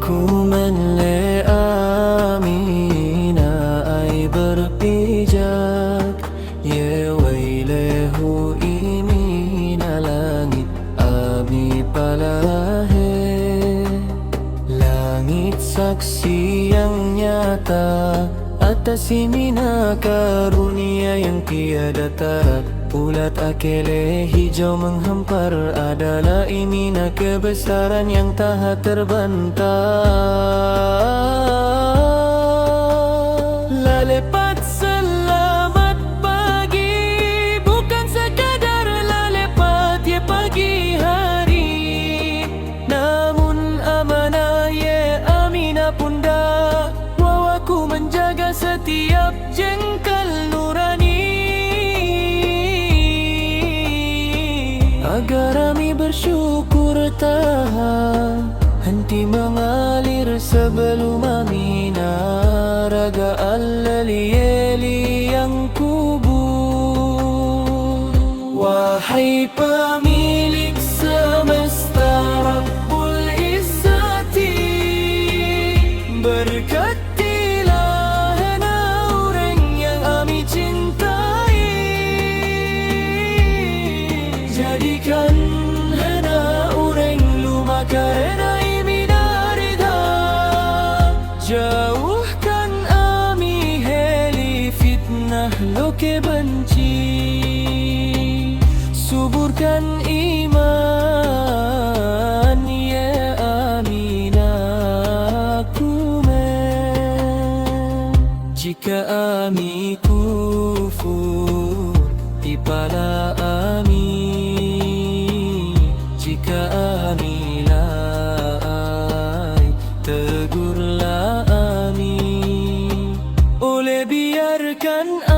cool saksi yang nyata. Atas imina karunia yang tiada tara Ulat akele hijau menghampar Adalah imina kebesaran yang tak terbantah Agar kami bersyukur tahan. Henti mengalir sebelum Amina Raga al-liyali yang kubur. Wahai pemilik loke benci. Suburkan iman ya Aminah kumen Jika Ami kufur Ipala Ami. Jika Ami lai Tegurlah Ami. Oleh biarkan Aminah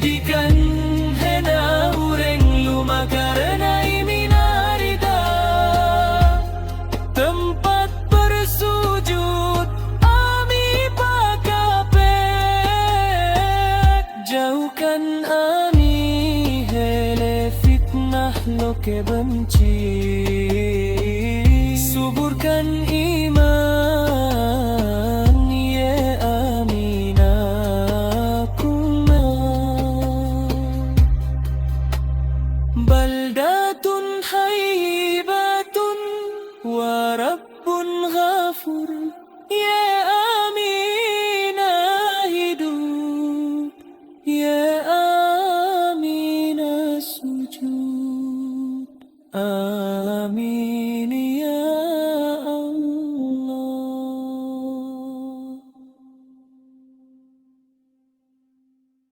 Jadikan hana orang luma karena imina rida Tempat bersujud Ami pakapek Jauhkan Ami hele fitnah loke benci. Suburkan iman رب غفور يا